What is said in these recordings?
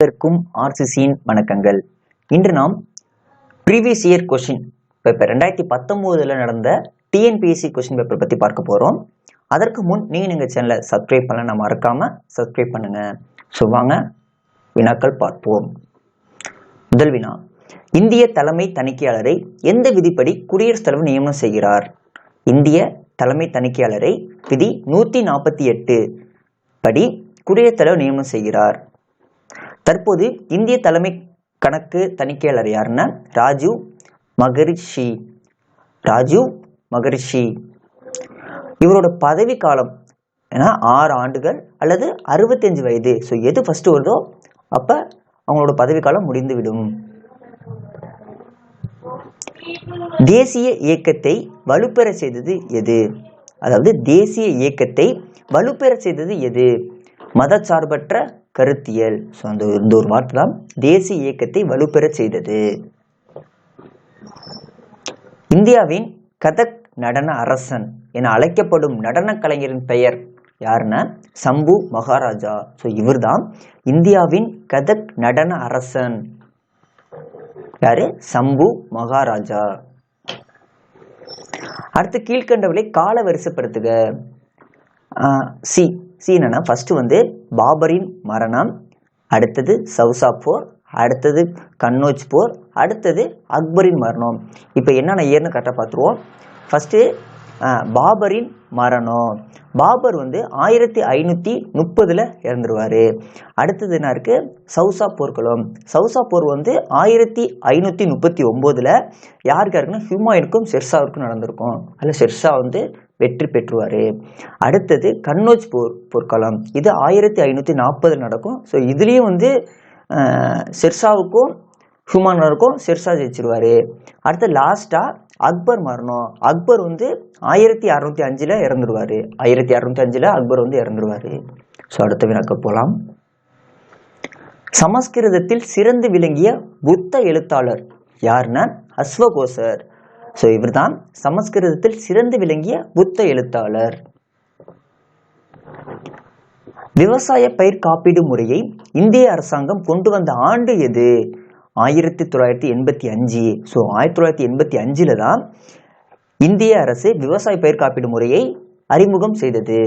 அனைவருக்கும் ஆர்சிசியின் வணக்கங்கள். இன்று நாம் ப்ரீவியஸ் இயர் கொஷின் பேப்பர் ரெண்டாயிரத்தி பத்தொம்போதில் நடந்த டிஎன்பிஎஸ்சி கொஷின் பேப்பர் பற்றி பார்க்க போகிறோம் அதற்கு முன் நீங்கள் எங்கள் சேனலை சப்ஸ்கிரைப் பண்ண நான் மறக்காமல் சப்ஸ்கிரைப் பண்ணுங்கள் ஸோ வாங்க வினாக்கள் பார்ப்போம். முதல் வினா இந்திய தலைமை தணிக்கையாளரை எந்த விதிப்படி குடியரசுத் தலைவர் நியமனம் செய்கிறார்? இந்திய தலைமை தணிக்கையாளரை விதி நூற்றி நாற்பத்தி எட்டு படி குடியரசுத் தலைவர் நியமனம் செய்கிறார். தற்போது இந்திய தலைமை கணக்கு தணிக்கையாளர் யாருன்னா ராஜீவ் மகரிஷி. ராஜீவ் மகரிஷி. இவரோட பதவி காலம் ஏன்னா ஆறு ஆண்டுகள் அல்லது அறுபத்தஞ்சு வயது. ஸோ எது ஃபர்ஸ்ட் வருதோ அப்போ அவங்களோட பதவி காலம் முடிந்துவிடும். தேசிய இயக்கத்தை வலுப்பெற செய்தது எது? அதாவது தேசிய இயக்கத்தை வலுப்பெற செய்தது எது? மதச்சார்பற்ற கருத்தியல். ஸோ அந்த இந்த ஒரு வார்த்தை தான் தேசிய இயக்கத்தை வலுப்பெற செய்தது. இந்தியாவின் கதக் நடன அரசன் என அழைக்கப்படும் நடன கலைஞரின் பெயர் யாருன்னா சம்பு மகாராஜா. ஸோ இவர்தான் இந்தியாவின் கதக் நடன அரசன். யாரு? சம்பு மகாராஜா. அடுத்து கீழ்கண்டவளை கால வரிசைப்படுத்துக சி. சி என்னன்னா ஃபர்ஸ்ட் வந்து பாபரின் மரணம் அடுத்தது சவுசா போர் அடுத்தது கன்னோஜ் போர் அடுத்தது அக்பரின் மரணம். இப்போ என்னென்ன ஏர்னு கரெக்டாக பார்த்துருவோம். ஃபஸ்ட்டு பாபரின் மரணம். பாபர் வந்து ஆயிரத்தி ஐநூற்றி முப்பதில் இறந்துருவார். அடுத்தது என்ன இருக்குது சவுசா போர்க்களம் சவுசா போர் வந்து ஆயிரத்தி ஐநூற்றி முப்பத்தி ஒம்போதில் யாருக்கு இருக்குன்னா ஹியூமாயினுக்கும் ஷெர்ஷாவிற்கும் நடந்திருக்கும். அதில் ஷெர்ஷா வந்து வெற்றி பெற்றுவார். அடுத்தது கன்னோஜ் போர் போர்க்களம். இது ஆயிரத்தி ஐநூற்றி நாற்பது நடக்கும். ஸோ இதுலேயும் வந்து ஷெர்ஷாவுக்கும் ஹுமானருக்கும் ஷெர்ஷா ஜெயிச்சிருவார். அடுத்து லாஸ்ட்டாக அக்பர் மரணம் அக்பர் வந்து ஆயிரத்தி அறநூற்றி அஞ்சில் இறந்துருவார். ஆயிரத்தி அறநூற்றி அஞ்சில் அக்பர் வந்து இறந்துருவார். ஸோ அடுத்த வினாக்க போகலாம் சமஸ்கிருதத்தில் சிறந்து விளங்கிய புத்த எழுத்தாளர் யாருன்னா? அஸ்வகோசர். ஸோ இவர்தான் சமஸ்கிருதத்தில் சிறந்து விளங்கிய புத்த எழுத்தாளர். விவசாய பயிர் காப்பீடு முறையை இந்திய அரசாங்கம் கொண்டு வந்த ஆண்டு எது? ஆயிரத்தி தொள்ளாயிரத்தி எண்பத்தி அஞ்சு. ஸோ ஆயிரத்தி தொள்ளாயிரத்தி எண்பத்தி அஞ்சில் தான் இந்திய அரசு விவசாய பயிர் காப்பீடு முறையை அறிமுகம் செய்தது.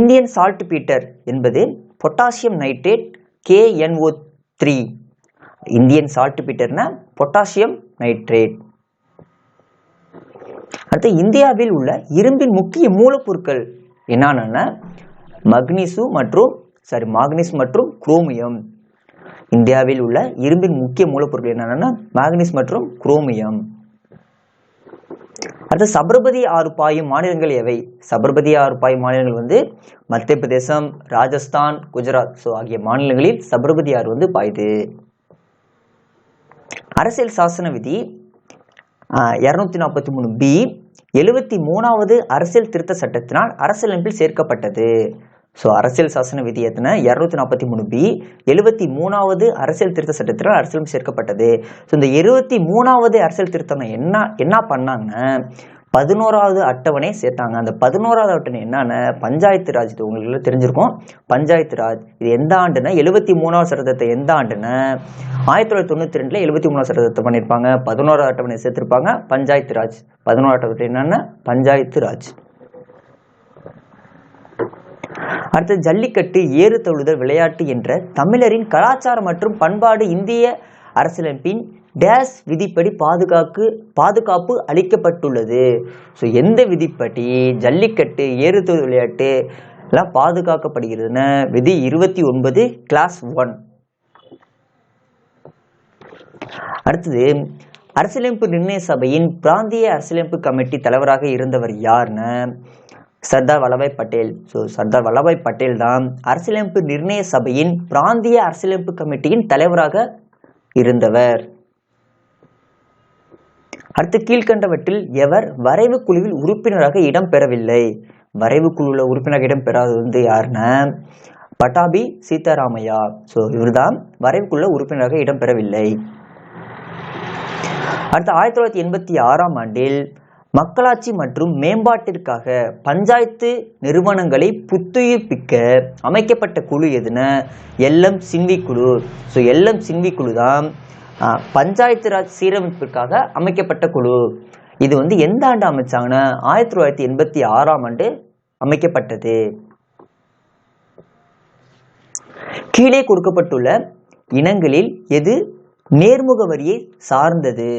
இந்தியன் சால்ட் பீட்டர் என்பது potassium nitrate KNO three Indian salt பீட்டர்னா பொட்டாசியம் நைட்ரேட் அடுத்து இந்தியாவில் உள்ள இரும்பின் முக்கிய மூலப்பொருட்கள் என்னென்ன மக்னீசு மற்றும் சாரி மாக்னீஸ் மற்றும் குரோமியம் இந்தியாவில் உள்ள இரும்பின் முக்கிய மூலப்பொருட்கள் என்னென்னா மேக்னீஸ் மற்றும் குரோமியம் அடுத்து சபரபதி ஆறு பாயும் மாநிலங்கள் எவை? சபரபதி ஆறு பாயும் மாநிலங்கள் வந்து மத்திய பிரதேசம் ராஜஸ்தான் குஜராத். ஸோ ஆகிய மாநிலங்களில் சபரபதி ஆறு வந்து பாயுது. அரசியல் சாசன விதி இரநூத்தி நாற்பத்தி மூணு பி எழுபத்தி மூணாவது அரசியல் திருத்த சட்டத்தினால் அரசியலமைப்பில் சேர்க்கப்பட்டது. ஸோ அரசியல் சாசன விதி எத்தனை? இரநூத்தி நாற்பத்தி மூணு பி எழுபத்தி மூணாவது அரசியல் திருத்த சட்டத்தினால் அரசியலும் சேர்க்கப்பட்டது. ஸோ இந்த எழுபத்தி மூணாவது அரசியல் திருத்தம் என்ன என்ன பண்ணாங்கன்னா பதினோராவது அட்டவணை சேர்த்தாங்க. அந்த பதினோராவது அட்டவணை என்னன்னா பஞ்சாயத்து ராஜ் உங்களுக்கு தெரிஞ்சிருக்கும். பஞ்சாயத்து ராஜ் இது எந்த ஆண்டுனா எழுபத்தி மூணாவது சட்டத்தை எந்த ஆண்டுனா ஆயிரத்தி தொள்ளாயிரத்தி தொண்ணூற்றி ரெண்டில் எழுபத்தி மூணாவது சட்டத்தை பண்ணியிருப்பாங்க. பதினோராவது அட்டவணை சேர்த்திருப்பாங்க. பஞ்சாயத்து ராஜ். பதினோரா அட்டவணை என்னன்னா பஞ்சாயத்து ராஜ். அடுத்து ஜல்லிக்கட்டு ஏறு தழுதல் விளையாட்டு என்ற தமிழரின் கலாச்சாரம் மற்றும் பண்பாடு இந்திய அரசியலமைப்பின் டேஸ் விதிப்படி பாதுகாக்கு பாதுகாப்பு அளிக்கப்பட்டுள்ளது. ஸோ எந்த விதிப்படி? ஜல்லிக்கட்டு ஏறுதல் விளையாட்டு எல்லாம் பாதுகாக்கப்படுகிறதுன்னு விதி இருபத்தி ஒன்பது கிளாஸ் ஒன் அடுத்தது அரசியலமைப்பு நிர்ணய சபையின் பிராந்திய அரசியலமைப்பு கமிட்டி தலைவராக இருந்தவர் யாருன்னு சர்தார் வல்லபாய் பட்டேல். ஸோ சர்தார் வல்லபாய் பட்டேல் தான் அரசியலமைப்பு நிர்ணய சபையின் பிராந்திய அரசியலமைப்பு கமிட்டியின் தலைவராக இருந்தவர். அடுத்து கீழ்கண்டவற்றில் எவர் வரைவு குழுவில் உறுப்பினராக இடம் பெறவில்லை. வரைவு குழுவில் உறுப்பினராக இடம் பெறாதது வந்து யாருன்னா? பட்டாபி சீதாராமையா. ஸோ இவர்தான் வரைவு உறுப்பினராக இடம் பெறவில்லை. அடுத்து ஆயிரத்தி தொள்ளாயிரத்தி எண்பத்தி ஆறாம் ஆண்டில் மக்களாட்சி மற்றும் மேம்பாட்டிற்காக பஞ்சாயத்து நிறுவனங்களை புத்துயிர்ப்பிக்க அமைக்கப்பட்ட குழு எதுனா எல்எம் சின்வி குழு. ஸோ எல்எம் சின்வி குழு தான் பஞ்சாயத்து ராஜ் சீரமைப்பிற்காக அமைக்கப்பட்ட குழு. இது வந்து எந்த ஆண்டு அமைச்சாங்கன்னா? ஆயிரத்தி தொள்ளாயிரத்தி எண்பத்தி ஆறாம் ஆண்டு அமைக்கப்பட்டது. கீழே கொடுக்கப்பட்டுள்ள இனங்களில் எது நேர்முக வரியை சார்ந்தது?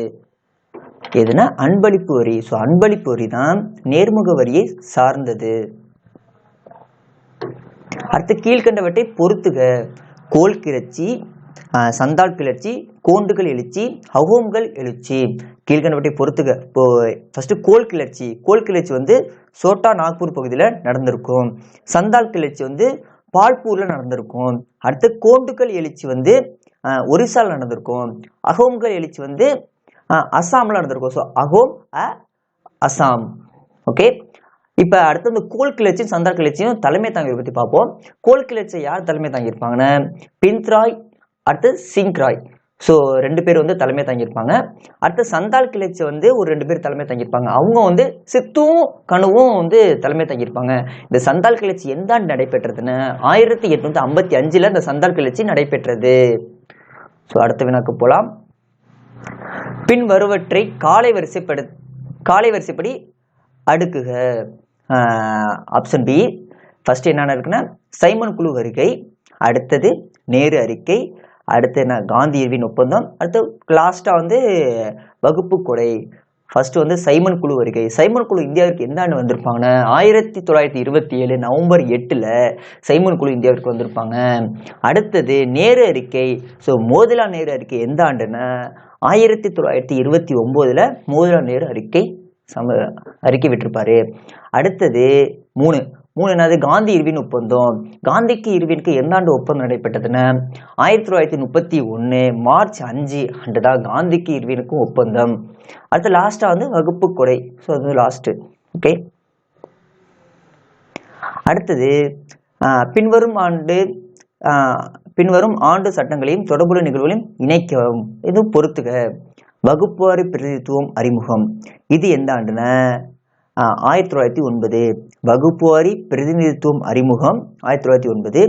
எதுனா அன்பளிப்பு வரி. ஸோ அன்பளிப்பு வரி தான் நேர்முக வரியை சார்ந்தது. அடுத்து கீழ்கண்டவற்றை பொறுத்துக. கோல் கிளர்ச்சி சந்தால் கிளர்ச்சி கோண்டுகள் எழுச்சி அகோம்கள் எழுச்சி. கீழ்கண்டவற்றை பொறுத்துக. இப்போ ஃபர்ஸ்ட் கோல் கிளர்ச்சி. கோல் கிளர்ச்சி வந்து சோட்டா நாக்பூர் பகுதியில் நடந்திருக்கும். சந்தால் கிளர்ச்சி வந்து பால்பூரில் நடந்திருக்கும். அடுத்து கோண்டுகள் எழுச்சி வந்து ஒரிசாவில் நடந்திருக்கும். அகோம்கள் எழுச்சி வந்து அஸ்ஸாமில் நடந்திருக்கும். ஸோ அகோம் அ அஸ்ஸாம் ஓகே இப்போ அடுத்து இந்த கோல் கிளர்ச்சியும் சந்தார் கிளர்ச்சியும் தலைமை தாங்கியை பற்றி பார்ப்போம். கோல் கிளர்ச்சியை யார் தலைமை தாங்கியிருப்பாங்கன்னா? பின்த்ராய் அடுத்து சிங்ராய் ஸோ ரெண்டு பேர் வந்து தலைமை தங்கியிருப்பாங்க. அடுத்து சந்தால் கிளர்ச்சி வந்து ஒரு ரெண்டு பேர் தலைமை தங்கியிருப்பாங்க. அவங்க வந்து சித்தும் கனவும் வந்து தலைமை தங்கியிருப்பாங்க. இந்த சந்தால் கிளர்ச்சி எந்த ஆண்டு நடைபெற்றதுன்னு? ஆயிரத்தி எட்நூத்தி ஐம்பத்தி அஞ்சுல இந்த சந்தால் கிளர்ச்சி நடைபெற்றது. ஸோ அடுத்த வினாக்கு போகலாம் பின் வருவற்றை காலை வரிசைப்படு காலை வரிசைப்படி அடுக்குக. ஆப்ஷன் பி ஃபர்ஸ்ட் என்னென்ன இருக்குன்னா? சைமன் குழு வருகை. அடுத்தது நேரு அறிக்கை. அடுத்து என்ன காந்தி இர்வின் ஒப்பந்தம். அடுத்து லாஸ்ட்டாக வந்து வகுப்பு கொடை. ஃபஸ்ட்டு வந்து சைமன் குழு வருகை. சைமன் குழு இந்தியாவிற்கு எந்த ஆண்டு வந்திருப்பாங்கன்னா ஆயிரத்தி தொள்ளாயிரத்தி இருபத்தி ஏழு நவம்பர் எட்டில் சைமன் குழு இந்தியாவிற்கு வந்திருப்பாங்க. அடுத்தது நேரு அறிக்கை. ஸோ மோதிலால் நேரு அறிக்கை எந்த ஆண்டுன்னா ஆயிரத்தி தொள்ளாயிரத்தி இருபத்தி ஒம்போதில் மோதிலால் நேரு அறிக்கை சம அறிக்கை விட்டிருப்பாரு. அடுத்தது மூணு மூணு என்னது காந்தி இர்வின் ஒப்பந்தம். காந்திக்கு இர்வினுக்கு எந்த ஆண்டு ஒப்பந்தம் நடைபெற்றதுன்னா? ஆயிரத்தி தொள்ளாயிரத்தி முப்பத்தி ஒன்று மார்ச் அஞ்சு அன்று தான் காந்திக்கு இர்வினுக்கும் ஒப்பந்தம். அடுத்து லாஸ்ட்டாக வந்து வகுப்பு கொடை. ஸோ அது லாஸ்ட்டு ஓகே அடுத்தது ஆஹ், பின்வரும் ஆண்டு ஆஹ், பின்வரும் ஆண்டு சட்டங்களையும் தொடர்புள்ள நிகழ்வுகளையும் இணைக்கவும். இது பொறுத்துக. வகுப்புவாரி பிரதிநிதித்துவம் அறிமுகம். இது எந்த ஆண்டுன ஆயிரத்தி தொள்ளாயிரத்தி ஒன்பது வகுப்புவாரி பிரதிநிதித்துவம் அறிமுகம். ஆயிரத்தி தொள்ளாயிரத்தி ஒன்பது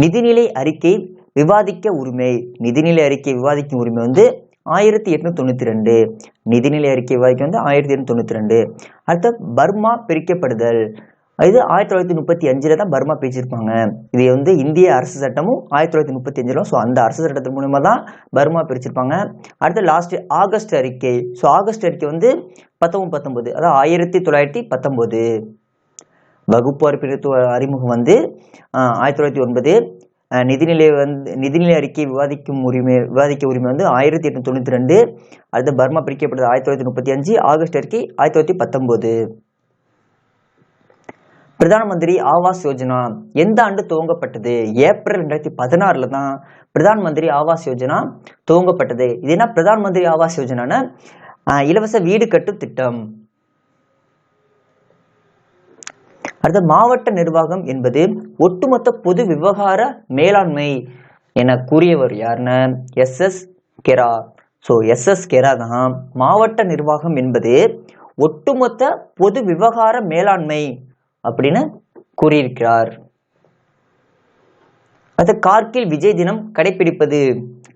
நிதிநிலை அறிக்கை விவாதிக்க உரிமை. நிதிநிலை அறிக்கை விவாதிக்கும் உரிமை வந்து ஆயிரத்தி எட்நூத்தி தொண்ணூற்றி ரெண்டு. நிதிநிலை அறிக்கை விவாதிக்க வந்து ஆயிரத்தி எட்நூத்தி தொண்ணூற்றி ரெண்டு. அடுத்த பர்மா பிரிக்கப்படுதல். இது ஆயிரத்தி தொள்ளாயிரத்தி முப்பத்தி அஞ்சில் தான் பர்மா பிரிச்சிருப்பாங்க இது வந்து இந்திய அரசு சட்டமும் ஆயிரத்தி தொள்ளாயிரத்தி முப்பத்தி அஞ்சில் ஸோ அந்த அரசு சட்டத்தின் மூலமா தான் பர்மா பிரிச்சிருப்பாங்க. அடுத்து லாஸ்ட் ஆகஸ்ட் அறிக்கை. ஸோ ஆகஸ்ட் அறிக்கை வந்து பத்தொம்பது பத்தொன்பது அதாவது ஆயிரத்தி தொள்ளாயிரத்தி பத்தொம்பது வகுப்பார் பிரித்துவ அறிமுகம் வந்து ஆயிரத்தி தொள்ளாயிரத்தி ஒன்பது. நிதிநிலை வந்து நிதிநிலை அறிக்கை விவாதிக்கும் உரிமை விவாதிக்க உரிமை வந்து ஆயிரத்தி எட்நூத்தி தொண்ணூற்றி ரெண்டு. அடுத்து பர்மா பிரிக்கப்பட்டது ஆயிரத்தி தொள்ளாயிரத்தி முப்பத்தி அஞ்சு. ஆகஸ்ட் அறிக்கை ஆயிரத்தி தொள்ளாயிரத்தி பத்தொம்போது பிரதான மந்திரி ஆவாஸ் யோஜனா எந்த ஆண்டு துவங்கப்பட்டது? ஏப்ரல் ரெண்டாயிரத்தி பதினாறுல தான் பிரதான் மந்திரி ஆவாஸ் யோஜனா துவங்கப்பட்டது. இது என்ன பிரதான் மந்திரி ஆவாஸ் யோஜனான இலவச வீடு கட்டும் திட்டம். அடுத்து மாவட்ட நிர்வாகம் என்பது ஒட்டுமொத்த பொது விவகார மேலாண்மை என கூறியவர் யாருன்னு? S. S. Khera. So S. S. Khera தான். மாவட்ட நிர்வாகம் என்பது ஒட்டுமொத்த பொது விவகார மேலாண்மை அப்படின்னு கூறியிருக்கிறார். அது கார்கில் விஜய் தினம் கடைபிடிப்பது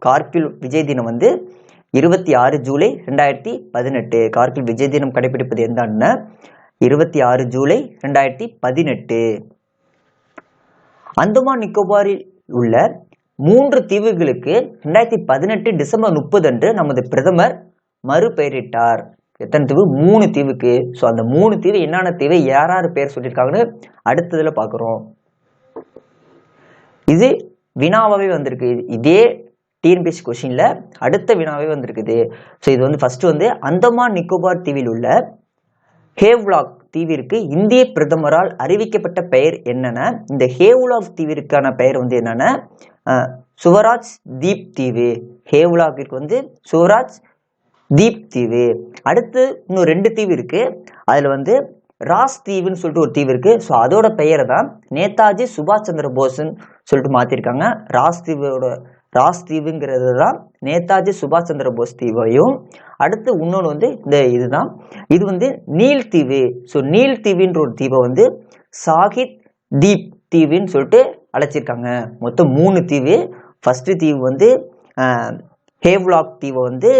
கார்கில் விஜய் தினம் வந்து இருபத்தி ஆறு ஜூலை ரெண்டாயிரத்தி பதினெட்டு. கார்கில் விஜய் தினம் கடைபிடிப்பது எந்த இருபத்தி ஆறு ஜூலை ரெண்டாயிரத்தி பதினெட்டு. அந்தமான் நிக்கோபாரில் உள்ள மூன்று தீவுகளுக்கு ரெண்டாயிரத்தி பதினெட்டு டிசம்பர் முப்பது அன்று நமது பிரதமர் மறுபெயரிட்டார். எத்தனை தீவு? மூணு தீவுக்கு. ஸோ அந்த மூணு தீவு என்னென்ன தீவு? யார் யார் பேர் சொல்லியிருக்காங்கன்னு அடுத்ததில் பார்க்குறோம் இது வினாவாகவே வந்திருக்கு. இதே டிஎன்பிஎஸ்சி கொஷினில் அடுத்த வினாவே வந்திருக்குது. ஸோ இது வந்து ஃபஸ்ட்டு வந்து அந்தமான் நிக்கோபார் தீவில் உள்ள ஹேவ்லாக் தீவிற்கு இந்திய பிரதமரால் அறிவிக்கப்பட்ட பெயர் என்னென்ன? இந்த ஹேவ்லாக் தீவிற்கான பெயர் வந்து என்னென்ன? சுவராஜ் தீப் தீவு. ஹேவ்லாக்கிற்கு வந்து சுவராஜ் தீப் தீவு. அடுத்து இன்னும் ரெண்டு தீவு இருக்கு. அதுல வந்து ராஸ் தீவுன்னு சொல்லிட்டு ஒரு தீவு இருக்கு. ஸோ அதோட பெயரை தான் நேதாஜி சுபாஷ் சந்திர போஸ்ன்னு சொல்லிட்டு மாத்திருக்காங்க. ராஸ் தீவோட ராஸ் தீவுங்கிறது தான் நேதாஜி சுபாஷ் சந்திர போஸ் தீவையும். அடுத்து இன்னொன்று வந்து இந்த இதுதான். இது வந்து நீல் தீவு. ஸோ நீல் தீவுன்ற ஒரு தீவை வந்து சாகித் தீப் தீவுன்னு சொல்லிட்டு அழைச்சிருக்காங்க. மொத்தம் மூணு தீவு. ஃபர்ஸ்ட் தீவு வந்து ஹேவ்லாக் தீவை வந்து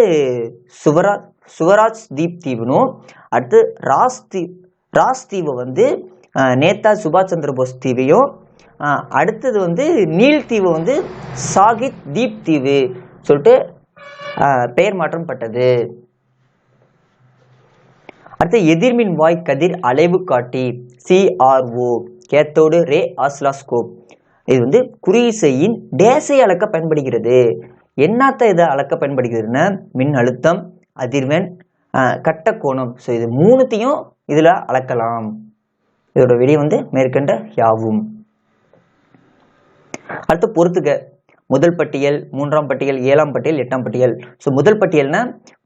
சுவராஜ் சுவராஜ் தீப் தீவுனும் அடுத்து ராஸ் தீப் ராஸ் தீவை வந்து நேதா சுபாஷ் சந்திர போஸ் தீவையும் அடுத்தது வந்து நீல் தீவு வந்து சாகித் தீப் தீவு சொல்லிட்டு பெயர் மாற்றம் பட்டது. அடுத்து எதிர்மின் வாய் கதிர் அலைவு காட்டி சிஆர்ஓ கேத்தோடு ரே ஆஸ்லாஸ்கோப் இது வந்து குறியிசையின் டேசை அளக்க பயன்படுகிறது. என்னத்த இதை அளக்க பயன்படுகிறதுன்னா மின் அழுத்தம் அதிர்வெண் கட்ட கோணம். ஸோ இது மூணுத்தையும் இதில் அளக்கலாம். இதோட விடை வந்து மேற்கண்ட யாவும். அடுத்து பொறுத்துக்க முதல் பட்டியல் மூன்றாம் பட்டியல் ஏழாம் பட்டியல் எட்டாம் பட்டியல். ஸோ முதல் பட்டியல்னா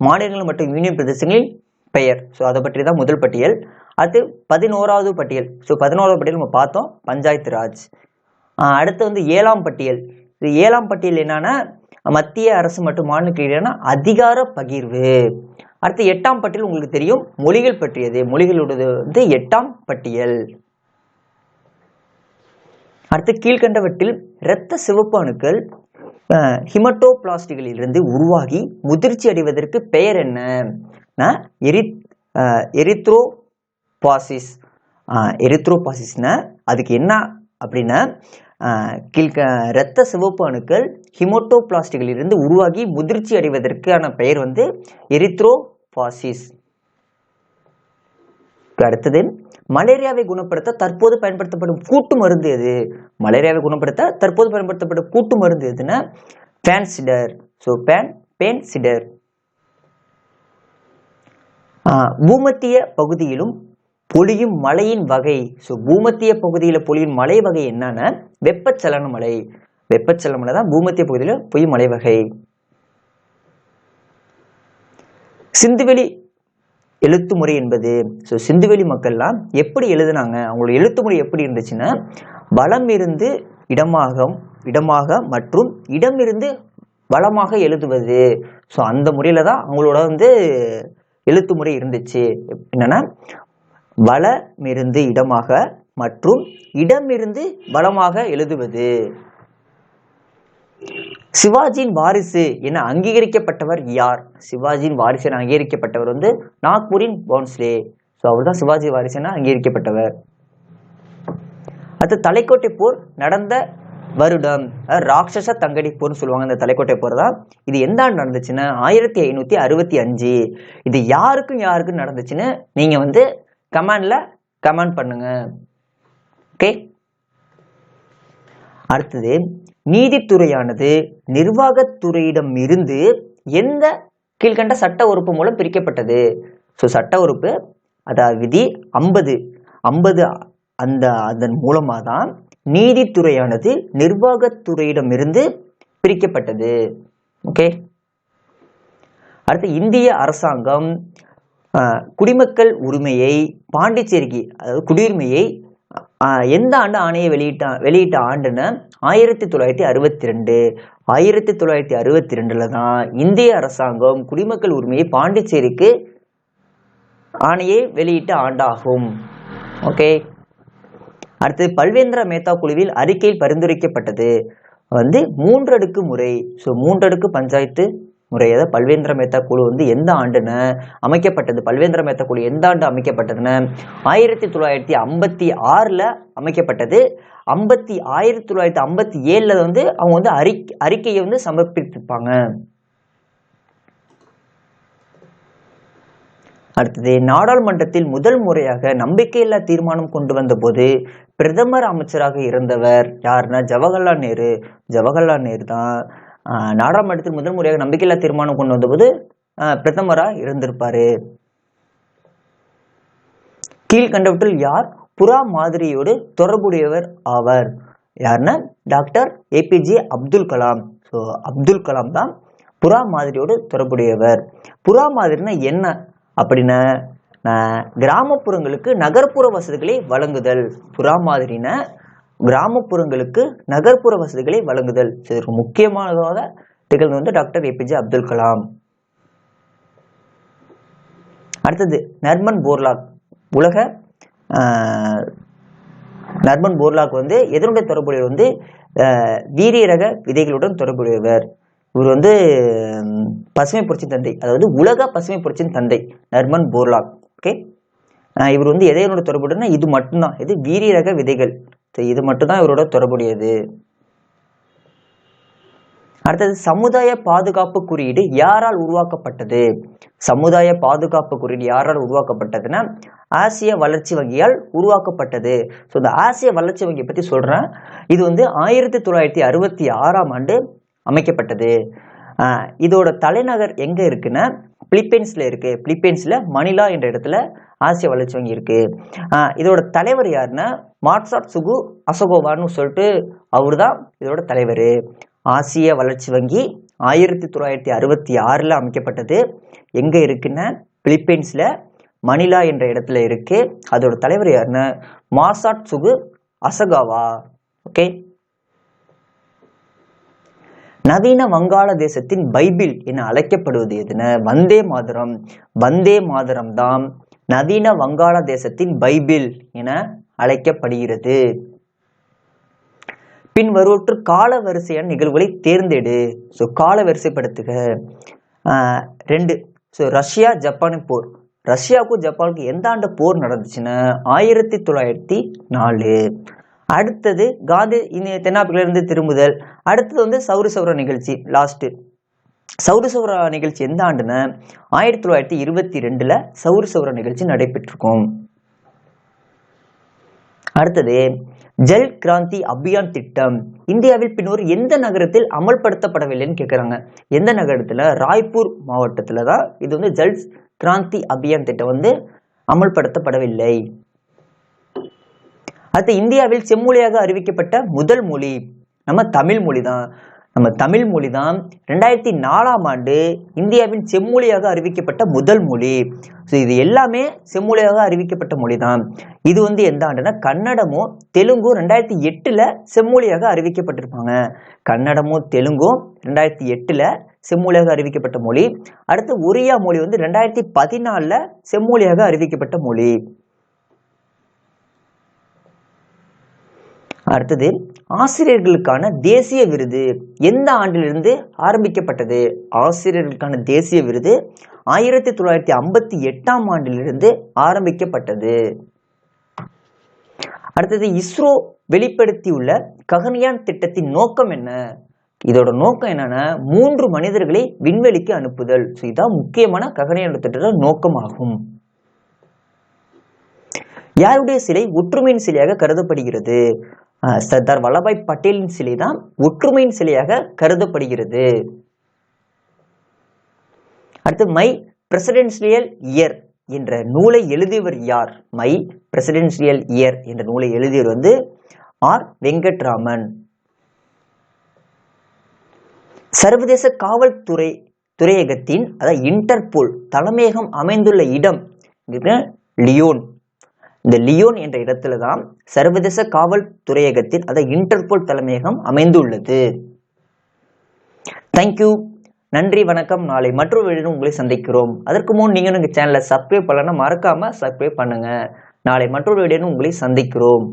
மாநிலங்கள் மற்றும் யூனியன் பிரதேசங்களின் பெயர். ஸோ அதை பற்றி தான் முதல் பட்டியல். அடுத்து பதினோராவது பட்டியல். ஸோ பதினோராவது பட்டியல் நம்ம பார்த்தோம் பஞ்சாயத்து ராஜ். அடுத்து வந்து ஏழாம் பட்டியல். இது ஏழாம் பட்டியல் என்னன்னா மத்திய அரசு மற்றும் மாநிலங்களுக்கு அதிகார பகிர்வு. அடுத்து எட்டாம் பட்டியல் உங்களுக்கு தெரியும். மொழிகள் பற்றியது. மொழிகளுடைய வந்து எட்டாம் பட்டியல். அடுத்து கீழ்கண்டவற்றில் இரத்த சிவப்பு அணுக்கள் ஹிமட்டோபிளாஸ்டிகளில் இருந்து உருவாகி முதிர்ச்சி அடைவதற்கு பெயர் என்ன? எரி எரித்ரோபாசிஸ். எரித்ரோபாசிஸ்னா அதுக்கு என்ன அப்படின்னா கீழ்க இரத்த சிவப்பு அணுக்கள் ஹிமோட்டோபிளாஸ்டிகளிலிருந்து உருவாகி முதிர்ச்சி அடைவதற்கான பெயர் வந்து எரித்ரோபாசிஸ். அடுத்தது மலேரியாவை குணப்படுத்த தற்போது பயன்படுத்தப்படும் கூட்டு மருந்து எது? மலேரியாவை குணப்படுத்த தற்போது பயன்படுத்தப்படும் கூட்டு மருந்து எதுன்னா பேன்சிடர். So pan பேன்சிடர். பூமத்திய பகுதியிலும் பொழியும் மழையின் வகை. ஸோ பூமத்திய பகுதியில் பொழியும் மழை வகை என்னன்னா வெப்பச்சலன மழை. வெப்பச்சலன மழை தான் பூமத்திய பகுதியில் பொய்யும் மழை வகை. சிந்துவெளி எழுத்து முறை என்பது. ஸோ சிந்துவெளி மக்கள்லாம் எப்படி எழுதுனாங்க? அவங்களோட எழுத்து முறை எப்படி இருந்துச்சுன்னா வளம் இருந்து இடமாக இடமாக மற்றும் இடமிருந்து வளமாக எழுதுவது. ஸோ அந்த முறையில் தான் அவங்களோட வந்து எழுத்து முறை இருந்துச்சு. என்னென்னா வலமிருந்து இடமாக மற்றும் இடமிருந்து வளமாக எழுதுவது. சிவாஜியின் வாரிசு என அங்கீகரிக்கப்பட்டவர் யார்? சிவாஜியின் வாரிசு என அங்கீகரிக்கப்பட்டவர் வந்து நாக்பூரின் பவுன்ஸ்லே. ஸோ அவர் தான் சிவாஜி வாரிசு என அங்கீகரிக்கப்பட்டவர். அடுத்து தலைக்கோட்டை போர் நடந்த வருடம். ராட்சச தங்கடி போர்னு சொல்லுவாங்க இந்த தலைக்கோட்டை போர் தான். இது எந்த ஆண்டு நடந்துச்சுன்னா ஆயிரத்தி ஐநூத்தி அறுபத்தி அஞ்சு. இது யாருக்கும் யாருக்கும் நடந்துச்சுன்னு நீங்க வந்து கமெண்ட்ல கமெண்ட் பண்ணுங்க. ஓகே? அடுத்தது நீதித்துறையானது நிர்வாகத்துறையிடம் இருந்து எந்த கீழ்கண்ட சட்ட உறுப்பு மூலம் பிரிக்கப்பட்டது? ஸோ சட்ட உறுப்பு அதாவது விதி ஐம்பது. ஐம்பது அந்த அதன் மூலமாக தான் நீதித்துறையானது நிர்வாகத்துறையிடமிருந்து பிரிக்கப்பட்டது. ஓகே? அடுத்து இந்திய அரசாங்கம் குடிமக்கள் உரிமையை பாண்டிச்சேரிக்கு அதாவது குடியுரிமையை எந்த ஆண்டு ஆணையை வெளியிட்ட வெளியிட்ட ஆண்டுன்னு ஆயிரத்தி தொள்ளாயிரத்தி அறுபத்தி ரெண்டு ஆயிரத்தி தொள்ளாயிரத்தி அறுபத்தி ரெண்டுல தான் இந்திய அரசாங்கம் குடிமக்கள் உரிமையை பாண்டிச்சேரிக்கு ஆணையை வெளியிட்ட ஆண்டாகும். ஓகே? அடுத்து பல்வேந்திர மேத்தா குழுவில் அறிக்கையில் பரிந்துரைக்கப்பட்டது வந்து மூன்றடுக்கு முறை. ஸோ மூன்றடுக்கு பஞ்சாயத்து முறை பல்வேந்திர மேத்தா குழு வந்து எந்த ஆண்டுன்னு அமைக்கப்பட்டது? பல்வேந்திர மேத்தா குழு எந்த ஆண்டு அமைக்கப்பட்டதுன்னு ஆயிரத்தி தொள்ளாயிரத்தி ஐம்பத்தி ஆறில் அமைக்கப்பட்டது. ஐம்பத்தி ஆயிரத்தி தொள்ளாயிரத்தி ஐம்பத்தி ஏழில் வந்து அவங்க வந்து அறிக்கை அறிக்கையை வந்து சமர்ப்பித்திருப்பாங்க. அடுத்தது நாடாளுமன்றத்தில் முதல் முறையாக நம்பிக்கையில்லா தீர்மானம் கொண்டு வந்தபோது பிரதமர் அமைச்சராக இருந்தவர் யாருன்னா? ஜவஹர்லால் நேரு. ஜவஹர்லால் நேரு தான் நாடாளுமன்றத்தில் முதல் முறையாக நம்பிக்கையில்லா தீர்மானம் கொண்டு வந்தபோது பிரதமராக இருந்திருப்பாரு. கீழ்கண்டவற்றில் யார்? புறா மாதிரியோடு தொடர்புடையவர் ஆவர். யாருன்னா doctor APJ Abdul Kalam. So Abdul Kalam தான் புறா மாதிரியோடு தொடர்புடையவர். புறா மாதிரினா என்ன? அப்படின்னா கிராமப்புறங்களுக்கு நகர்ப்புற வசதிகளை வழங்குதல். புறா மாதிரின கிராமப்புறங்களுக்கு நகர்ப்புற வசதிகளை வழங்குதல். இதற்கு முக்கியமானதாக திகழ்ந்து வந்து டாக்டர் ஏபிஜே அப்துல் கலாம். அடுத்தது நர்மன் போர்லாக். உலக நர்மன் போர்லாக் வந்து எதனுடைய தொடர்புடையவர் வந்து வீரியரக வீரிய ரக விதைகளுடன் தொடர்புடையவர். இவர் வந்து பசுமை புரட்சி தந்தை. அதாவது உலக பசுமை புரட்சியின் தந்தை நர்மன் போர்லாக். ஓகே? இவர் வந்து எதையோட தொடர்புடையனா இது மட்டும்தான். இது வீரிய ரக விதைகள். இது மட்டும்தான் இவரோட தொடர்புடையது. அடுத்தது சமுதாய பாதுகாப்பு குறியீடு யாரால் உருவாக்கப்பட்டது? சமுதாய பாதுகாப்பு குறியீடு யாரால் உருவாக்கப்பட்டதுன்னா ஆசிய வளர்ச்சி வங்கியால் உருவாக்கப்பட்டது. ஸோ இந்த ஆசிய வளர்ச்சி வங்கியை பற்றி சொல்கிறேன் இது வந்து ஆயிரத்தி தொள்ளாயிரத்தி அறுபத்தி ஆறாம் ஆண்டு அமைக்கப்பட்டது. ஆஹ் இதோட தலைநகர் எங்கே இருக்குன்னா பிலிப்பைன்ஸில் இருக்குது பிலிப்பைன்ஸில் மணிலா என்ற இடத்துல ஆசிய வளர்ச்சி வங்கி இருக்குது இதோட தலைவர் யாருன்னா மார்ட்சாட் சுகு அசகோவான்னு சொல்லிட்டு அவர் தான் இதோட தலைவர். ஆசிய வளர்ச்சி வங்கி ஆயிரத்தி தொள்ளாயிரத்தி அறுபத்தி ஆறில் அமைக்கப்பட்டது. எங்கே இருக்குன்னா பிலிப்பைன்ஸில் மணிலா என்ற இடத்துல இருக்கு. அதோட தலைவர் யாருன்னா மாசாட் சுகு அசகாவா. ஓகே. நவீன வங்காளதேசத்தின் பைபிள் என அழைக்கப்படுவது எதுன வந்தே மாதரம். வந்தே மாதரம் தான் நவீன வங்காளதேசத்தின் பைபிள் என அழைக்கப்படுகிறது. பின் வருவற்று கால வரிசையான நிகழ்வுகளை தேர்ந்தெடு. ஸோ கால வரிசைப்படுத்துக. ஆஹ் ரெண்டு. ஸோ ரஷ்யா ஜப்பானு போர். ரஷ்யாவுக்கும் ஜப்பானுக்கும் எந்த ஆண்டு போர் நடந்துச்சுன்னா ஆயிரத்தி தொள்ளாயிரத்தி நாலு. அடுத்தது காந்தி இந்த தென்னாப்பிரிக்கிலிருந்து திரும்புதல். அடுத்தது வந்து சௌர சௌர நிகழ்ச்சி லாஸ்ட்டு சௌர சௌர நிகழ்ச்சி எந்த ஆண்டுன்னா ஆயிரத்தி தொள்ளாயிரத்தி இருபத்தி ரெண்டுல சௌர சௌர நிகழ்ச்சி நடைபெற்றிருக்கும். அடுத்தது ஜல் கிராந்தி அபியான் திட்டம். இந்தியாவில் பின்னர் எந்த நகரத்தில் அமல்படுத்தப்படவில்லைன்னு கேட்குறாங்க எந்த நகரத்தில்? ராய்ப்பூர் மாவட்டத்தில் தான் இது வந்து ஜல் கிராந்தி அபியான் திட்டம் வந்து அமல்படுத்தப்படவில்லை. அடுத்து இந்தியாவில் செம்மொழியாக அறிவிக்கப்பட்ட முதல் மொழி நம்ம தமிழ் மொழி தான் நம்ம தமிழ் மொழி தான் ரெண்டாயிரத்தி நாலாம் ஆண்டு இந்தியாவின் செம்மொழியாக அறிவிக்கப்பட்ட முதல் மொழி. ஸோ இது எல்லாமே செம்மொழியாக அறிவிக்கப்பட்ட மொழி தான் இது வந்து எந்த ஆண்டுனா கன்னடமும் தெலுங்கும் ரெண்டாயிரத்தி எட்டில் செம்மொழியாக அறிவிக்கப்பட்டிருப்பாங்க. கன்னடமும் தெலுங்கும் ரெண்டாயிரத்தி எட்டில் செம்மொழியாக அறிவிக்கப்பட்ட மொழி. அடுத்து ஒரியா மொழி வந்து ரெண்டாயிரத்தி பதினாலில் செம்மொழியாக அறிவிக்கப்பட்ட மொழி. அடுத்தது ஆசிரியர்களுக்கான தேசிய விருது எந்த ஆண்டிலிருந்து ஆரம்பிக்கப்பட்டது? ஆசிரியர்களுக்கான தேசிய விருது ஆயிரத்தி தொள்ளாயிரத்தி ஐம்பத்தி எட்டாம் ஆண்டிலிருந்து ஆரம்பிக்கப்பட்டது. அடுத்தது இஸ்ரோ வெளிப்படுத்தியுள்ள ககன்யான் திட்டத்தின் நோக்கம் என்ன? இதோட நோக்கம் என்னன்னா மூன்று மனிதர்களை விண்வெளிக்கு அனுப்புதல். ஸோ இதான் முக்கியமான ககன்யான் திட்டத்தோட நோக்கமாகும். யாருடைய சிலை ஒற்றுமையின் சிலையாக கருதப்படுகிறது? சர்தார் வல்லபாய் பட்டேலின் சிலை தான் ஒற்றுமையின் சிலையாக கருதப்படுகிறது. அடுத்து மை பிரசிடென்சியல் இயர் என்ற நூலை எழுதியவர் யார்? மை பிரசிடென்சியல் இயர் என்ற நூலை எழுதியவர் வந்து ஆர். வெங்கட்ராமன். சர்வதேச காவல்துறை துறையகத்தின் அதாவது இன்டர்போல் தலைமையகம் அமைந்துள்ள இடம் லியோன். இந்த லியோன் என்ற இடத்துல தான் சர்வதேச காவல் துறையகத்தின் அதாவது இன்டர்போல் தலைமையகம் அமைந்துள்ளது. தேங்க்யூ நன்றி வணக்கம். நாளை மற்றொரு வீடியோ உங்களை சந்திக்கிறோம். அதற்கு முன் நீங்கள் எங்கள் சேனலை சப்ஸ்கிரைப் பண்ணலன்னா மறக்காமல் சப்ஸ்கிரைப் பண்ணுங்கள் நாளை மற்றொரு வீடியோ உங்களை சந்திக்கிறோம்.